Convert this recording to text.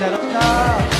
잘한다.